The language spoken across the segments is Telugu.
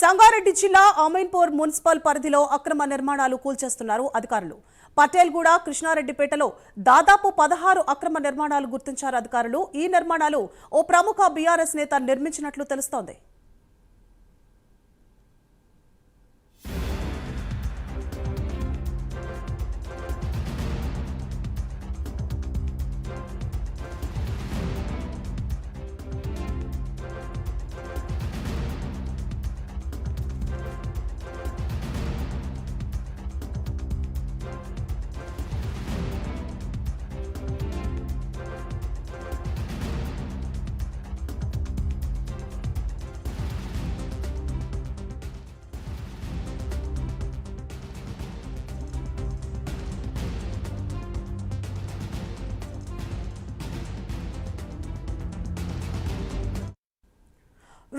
సంగారెడ్డి జిల్లా అమీన్పూర్ మున్సిపల్ పరిధిలో అక్రమ నిర్మాణాలు కూల్చేస్తున్నారు అధికారులు. పటేల్గూడ కృష్ణారెడ్డిపేటలో దాదాపు పదహారు అక్రమ నిర్మాణాలు గుర్తించారు అధికారులు. ఈ నిర్మాణాలు ఓ ప్రముఖ బీఆర్ఎస్ నేత నిర్మించినట్లు తెలుస్తోంది.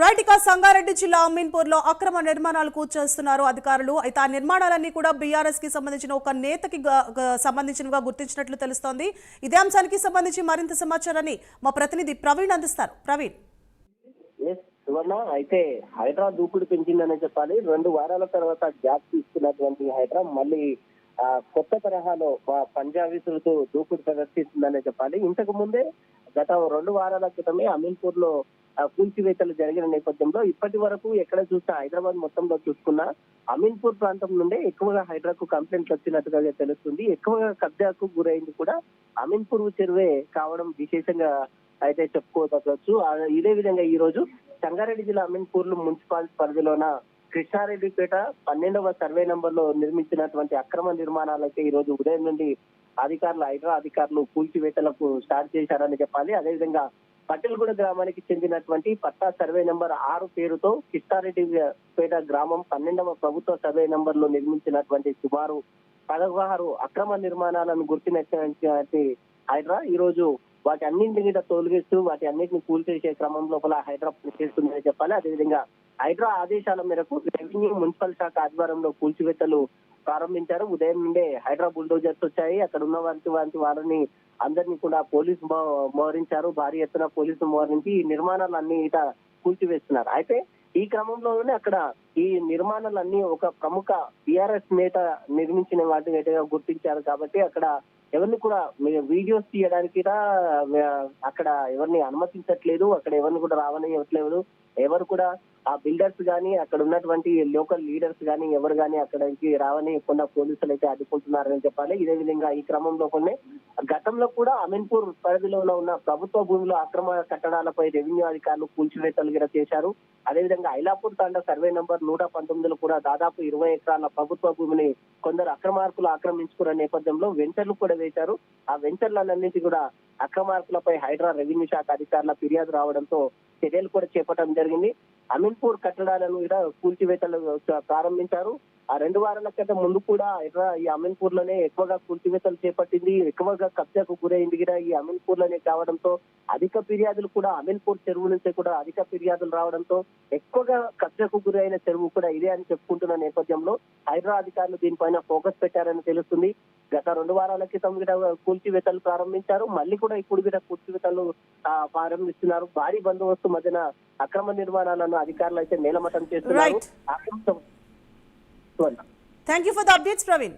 రైట్ సంగారెడ్డి జిల్లా అమీన్పూర్లో అక్రమ నిర్మాణాలు కూర్చేస్తున్నారు అధికారులు. అయితే ఆ నిర్మాణాలన్నీ కూడా బీఆర్ఎస్కి సంబంధించిన ఒక నేతకి సంబంధించినగా సంబంధించినవిగా గుర్తించినట్లు తెలుస్తోంది. ఇదే అంశానికి సంబంధించి మరింత సమాచారాన్ని మా ప్రతినిధి ప్రవీణ్ అందిస్తారు. ప్రవీణ్. సువర్ణ అయితే హైడ్రా దూకుడు పెంచిందనే చెప్పాలి. రెండు వారాల తర్వాత గ్యాప్ తీసుకున్నటువంటి హైడ్రా మళ్ళీ కొత్త తరహాలో పంజాబీసులతో దూకుడు ప్రదర్శిస్తుందనే చెప్పాలి. ఇంతకు ముందే గత రెండు వారాల క్రితమే అమీన్పూర్లో కూల్చివేతలు జరిగిన నేపథ్యంలో ఇప్పటి వరకు ఎక్కడ చూసినా హైదరాబాద్ మొత్తంలో చూసుకున్నా అమీన్పూర్ ప్రాంతం నుండే ఎక్కువగా హైడ్రాకు కంప్లైంట్లు వచ్చినట్టుగా తెలుస్తుంది. ఎక్కువగా కబ్జాకు గురైంది కూడా అమీన్పూర్ చెరువే కావడం విశేషంగా అయితే చెప్పుకోవచ్చు ఇదే విధంగా ఈ రోజు సంగారెడ్డి జిల్లా అమీన్పూర్ మున్సిపాలిటీ పరిధిలోన కృష్ణారెడ్డిపేట పన్నెండవ సర్వే నంబర్లో నిర్మించినటువంటి అక్రమ నిర్మాణాలైతే ఈ రోజు ఉదయం నుండి అధికారులు హైడ్రా అధికారులు కూల్చివేతలకు స్టార్ట్ చేశారని చెప్పాలి. అదేవిధంగా పటేల్గూడ గ్రామానికి చెందినటువంటి పట్టా సర్వే నంబర్ ఆరు పేరుతో కిష్టారెడ్డిపేట గ్రామం పన్నెండవ ప్రభుత్వ సర్వే నంబర్లో నిర్మించినటువంటి సుమారు పదహారు అక్రమ నిర్మాణాలను గుర్తినటువంటి హైడ్రా. ఈ రోజు వాటి అన్నింటి మీద తొలగిస్తూ వాటి అన్నింటిని కూల్చేసే క్రమం లోపల హైడ్రా పనిచేస్తుందని చెప్పాలి. అదేవిధంగా హైడ్రా ఆదేశాల మేరకు రెవెన్యూ మున్సిపల్ శాఖ ఆధ్వర్యంలో కూల్చివేతలు ప్రారంభించారు. ఉదయం నుండే హైడ్రా బుల్డోజర్స్ వచ్చాయి. అక్కడ ఉన్న వారికి వారికి వారిని అందరినీ కూడా పోలీసు మో- మోహరించారు. భారీ ఎత్తున పోలీసు మోహరించి ఈ నిర్మాణాలన్నీ ఇట కూల్చివేస్తున్నారు. అయితే ఈ క్రమంలోనే అక్కడ ఈ నిర్మాణాలన్నీ ఒక ప్రముఖ బిఆర్ఎస్ నేత నిర్మించిన వాటిని గుర్తించారు కాబట్టి అక్కడ ఎవరిని కూడా వీడియోస్ తీయడానికి కూడా, అక్కడ ఎవరిని అనుమతించట్లేదు అక్కడ ఎవరిని కూడా రావనివ్వట్లేదు. ఎవరు కూడా ఆ బిల్డర్స్ గానీ అక్కడ ఉన్నటువంటి లోకల్ లీడర్స్ గానీ ఎవరు గానీ అక్కడికి రావని కొన్న పోలీసులు అయితే అడ్డుకుంటున్నారని చెప్పాలి. ఇదే విధంగా ఈ క్రమంలో కొన్ని గతంలో కూడా అమీన్పూర్ పరిధిలో ఉన్న ప్రభుత్వ భూమిలో అక్రమ కట్టడాలపై రెవెన్యూ అధికారులు కూల్చివేతలు కూడా చేశారు. అదేవిధంగా ఐలాపూర్ తాండా సర్వే నంబర్ నూట పంతొమ్మిదిలో కూడా దాదాపు ఇరవై ఎకరాల ప్రభుత్వ భూమిని కొందరు అక్రమార్కులు ఆక్రమించుకున్న నేపథ్యంలో వెంచర్లు కూడా వేశారు. ఆ వెంచర్లన్నింటి కూడా అక్రమార్కులపై హైడ్రా రెవెన్యూ శాఖ అధికారుల ఫిర్యాదు రావడంతో చర్యలు కూడా చేపట్టడం జరిగింది. అమీన్పూర్ కట్టడాలను కూడా కూల్చివేతలు ప్రారంభించారు. ఆ రెండు వారాల క్రితం ముందు కూడా హైడ్రా ఈ అమీన్పూర్లోనే ఎక్కువగా కూల్చివేతలు చేపట్టింది. ఎక్కువగా కబ్జాకు గురైంది కూడా ఈ అమీన్పూర్లోనే కావడంతో అధిక ఫిర్యాదులు కూడా అమీన్పూర్ చెరువు నుంచి కూడా అధిక ఫిర్యాదులు రావడంతో ఎక్కువగా కబ్జాకు గురైన చెరువు కూడా ఇదే అని చెప్పుకుంటున్న నేపథ్యంలో హైదరా అధికారులు దీనిపైన ఫోకస్ పెట్టారని తెలుస్తుంది. గత రెండు వారాల క్రితం కూడా కూల్చివేతలు ప్రారంభించారు. మళ్ళీ కూడా ఇప్పుడు కూడా కూల్చివేతలు ప్రారంభిస్తున్నారు. భారీ బందోబస్తు మధ్యన అక్రమ నిర్మాణాలను అధికారులు అయితే నేలమట్టం చేస్తున్నారు. Thank you for the updates Praveen